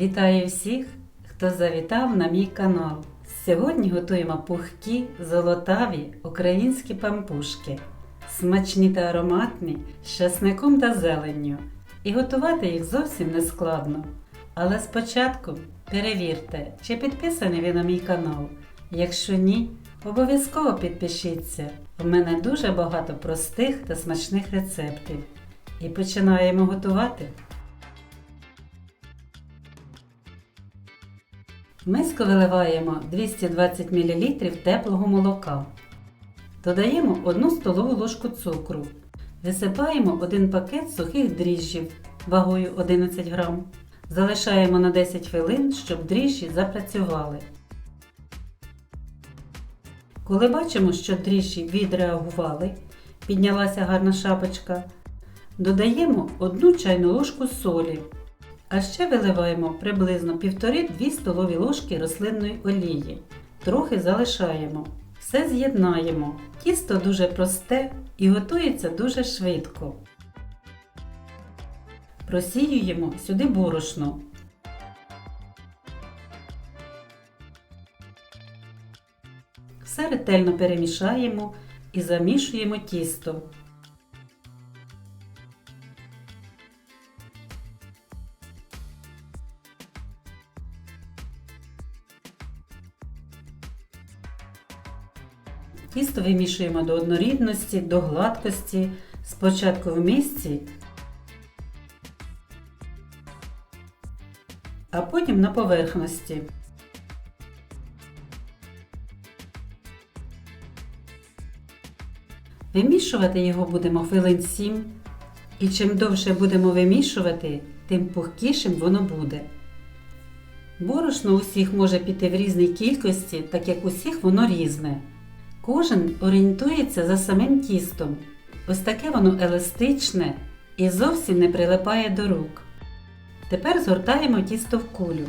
Вітаю всіх, хто завітав на мій канал. Сьогодні готуємо пухкі, золотаві українські пампушки, смачні та ароматні з часником та зеленню. І готувати їх зовсім не складно. Але спочатку перевірте, чи підписаний ви на мій канал. Якщо ні, обов'язково підпишіться. У мене дуже багато простих та смачних рецептів. І починаємо готувати. В миску виливаємо 220 мл теплого молока. Додаємо 1 столову ложку цукру. Висипаємо 1 пакет сухих дріжджів вагою 11 г. Залишаємо на 10 хвилин, щоб дріжджі запрацювали. Коли бачимо, що дріжджі відреагували, піднялася гарна шапочка, додаємо 1 чайну ложку солі. А ще виливаємо приблизно 1,5-2 столові ложки рослинної олії. Трохи залишаємо. Все з'єднаємо. Тісто дуже просте і готується дуже швидко. Просіюємо сюди борошно. Все ретельно перемішаємо і замішуємо тісто. Тісто вимішуємо до однорідності, до гладкості, спочатку в місці, а потім на поверхності. Вимішувати його будемо хвилин 7, і чим довше будемо вимішувати, тим пухкішим воно буде. Борошно усіх може піти в різній кількості, так як усіх воно різне. Кожен орієнтується за самим тістом. Ось таке воно еластичне і зовсім не прилипає до рук. Тепер згортаємо тісто в кулю.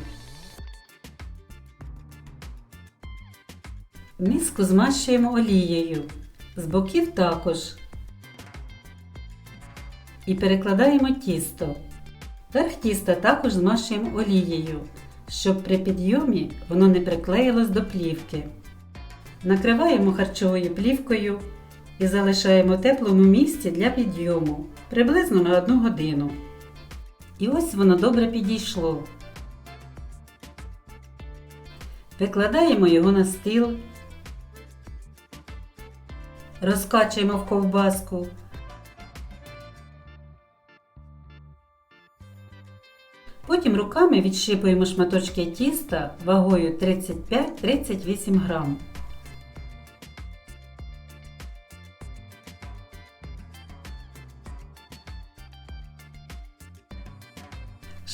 Миску змащуємо олією, з боків також. І перекладаємо тісто. Верх тіста також змащуємо олією, щоб при підйомі воно не приклеїлось до плівки. Накриваємо харчовою плівкою і залишаємо в теплому місці для підйому приблизно на 1 годину. І ось воно добре підійшло. Викладаємо його на стіл, розкачуємо в ковбаску. Потім руками відщипуємо шматочки тіста вагою 35-38 грам.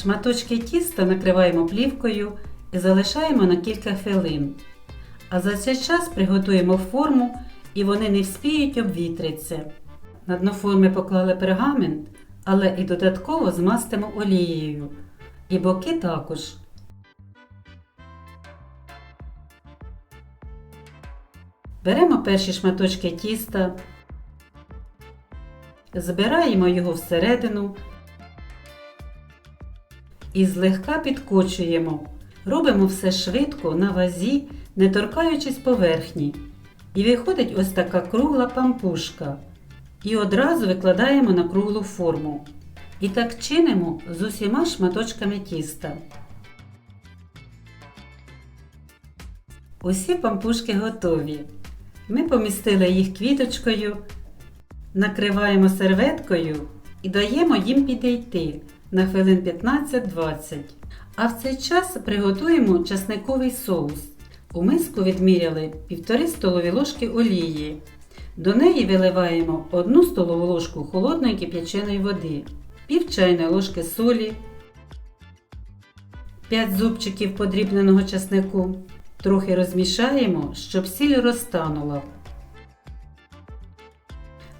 Шматочки тіста накриваємо плівкою і залишаємо на кілька хвилин. А за цей час приготуємо форму і вони не вспіють обвітритися. На дно форми поклали пергамент, але і додатково змастимо олією. І боки також. Беремо перші шматочки тіста, збираємо його всередину і злегка підкочуємо. Робимо все швидко на вазі, не торкаючись поверхні. І виходить ось така кругла пампушка. І одразу викладаємо на круглу форму. І так чинимо з усіма шматочками тіста. Усі пампушки готові. Ми помістили їх квіточкою, накриваємо серветкою і даємо їм підійти на хвилин 15-20. А в цей час приготуємо часниковий соус. У миску відміряли 1,5 столові ложки олії. До неї виливаємо 1 столову ложку холодної кип'яченої води, пів чайної ложки солі, 5 зубчиків подрібненого часнику. Трохи розмішаємо, щоб сіль розтанула.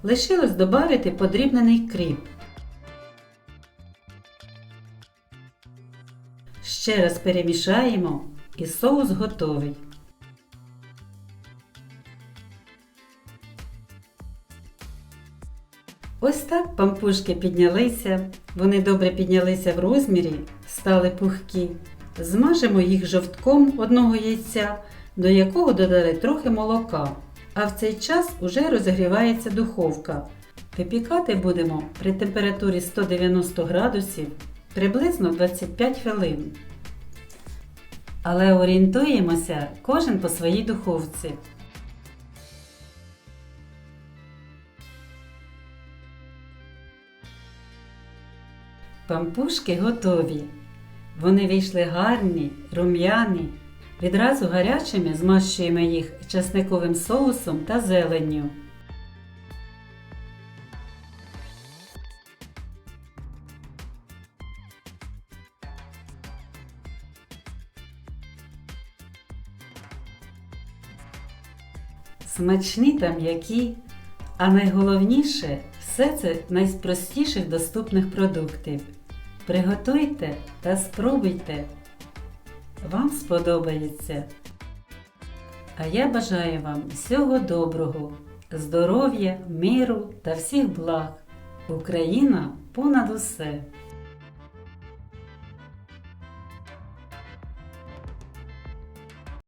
Лишилось додати подрібнений кріп. Ще раз перемішаємо і соус готовий. Ось так пампушки піднялися, вони добре піднялися в розмірі, стали пухкі. Змажемо їх жовтком одного яйця, до якого додали трохи молока. А в цей час уже розігрівається духовка. Випікати будемо при температурі 190 градусів приблизно 25 хвилин. Але орієнтуємося кожен по своїй духовці. Пампушки готові. Вони вийшли гарні, рум'яні. Відразу гарячими змащуємо їх часниковим соусом та зеленню. Смачні та м'які, а найголовніше все це найпростіших доступних продуктів. Приготуйте та спробуйте. Вам сподобається. А я бажаю вам всього доброго, здоров'я, миру та всіх благ. Україна понад усе!